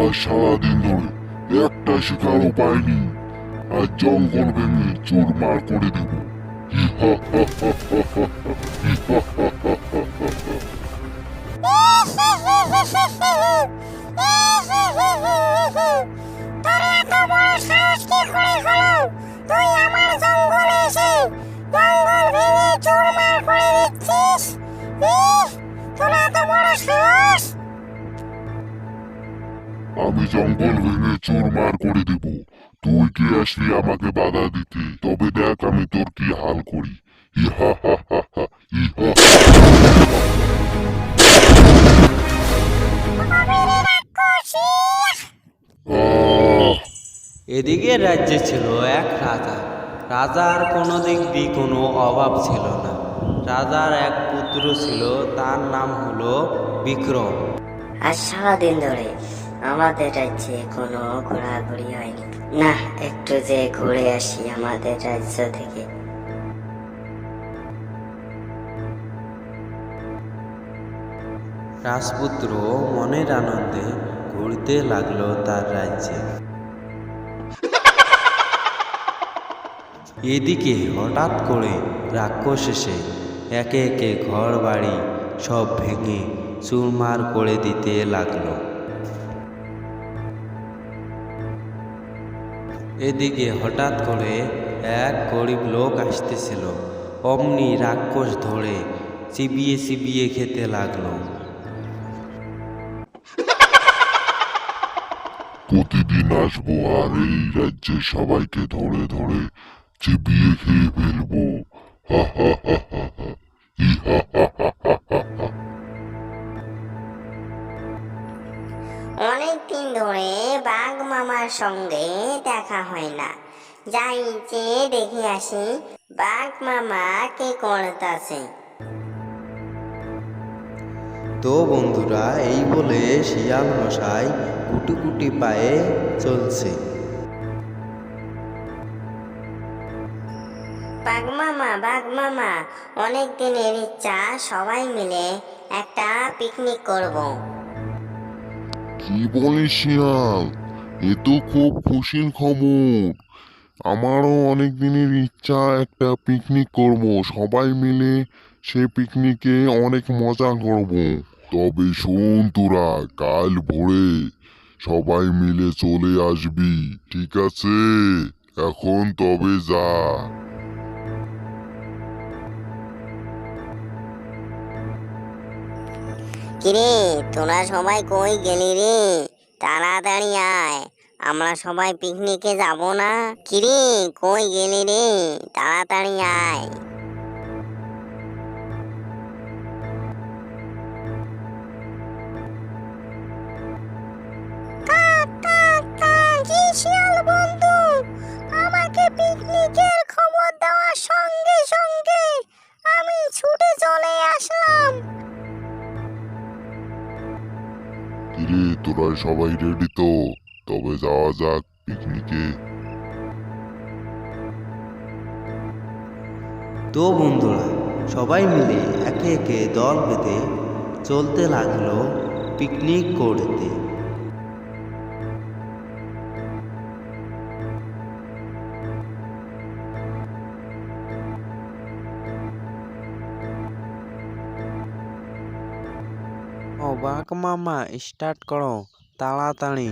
আজ সারাদিন ধরে একটা শিকারও পাইনি আর জঙ্গল ভেঙে চুরমার করে দেব। জঙ্গল ভেঙে চুরমার করে দিচ্ছিস? আমি জঙ্গল ভেঙে চুরমার করে দেব। তুই কে আসলি আমাকে বাধা দিতে? তবে দেখ আমি তোর কি হাল করি। ইহা হা হা হা ইহা বাবারে রাক্ষস ইহ! আহ। এদিকে রাজ্যে ছিল এক রাজা। রাজার কোনো দিক দিয়ে কোনো অভাব ছিল না। রাজার এক পুত্র ছিল তার নাম হলো বিক্রম। আজ সারাদিন ধরে আমাদের রাজ্যে কোনো ঘোরাঘুরি হয়নি। না, একটু যে ঘুরে আসি আমাদের রাজ্য থেকে। রাজপুত্র মনের আনন্দে ঘুরতে লাগল তার রাজ্যে। এদিকে হঠাৎ করে রাক্ষস এসে একে একে ঘর বাড়ি সব ভেঙে চুরমার করে দিতে লাগল। এদিকে হঠাৎ করে এক গরিব লোক আসতেছিল। অমনি রাক্ষস ধরে চিবিয়ে চিবিয়ে খেতে লাগল। প্রতিদিন আসব আর এই রাজ্যে সবাইকে ধরে ধরে চিবিয়ে খেয়ে ফেলব। হা হা হা হা হা। বাঘ সঙ্গে দেখা হয় না। যাই যে দেখে আসি বাঘ মামা কি করতেছে? তো বন্ধুরা এই বলে শিয়াল মশাই কুটি কুটি পায়ে চলছে। বাঘ মামা বাঘ মামা অনেক দিনের ইচ্ছা সবাই মিলে একটা পিকনিক করব। কি বলিস শিয়াল? এ তো খুব খুশির খবর। আমারও অনেক দিনের ইচ্ছা একটা পিকনিক করব। সবাই মিলে সে পিকনিকে অনেক মজা করব। তবে শোন তোরা, কাল ভোরে সবাই মিলে চলে আসবি, ঠিক আছে? এখন তবে যা। কিরে, তোরা সবাই কই গেলি রে? তাড়াতাড়ি আয়। আমরা সবাই পিকনিকে যাব না? কিরে, কই গেলি রে? তাড়াতাড়ি আয়। বন্ধু, আমাকে পিকনিকের খবর দেওয়ার সঙ্গে সঙ্গে আমি ছুটে চলে আসলাম। কিরে তোরা সবাই রেডি তো। তবে যাওয়া যাক পিকনিকে তো বন্ধুরা, সবাই মিলে একে একে দল বেঁধে চলতে লাগল পিকনিক করতে। ও বাঘ মামা স্টার্ট করো তাড়াতাড়ি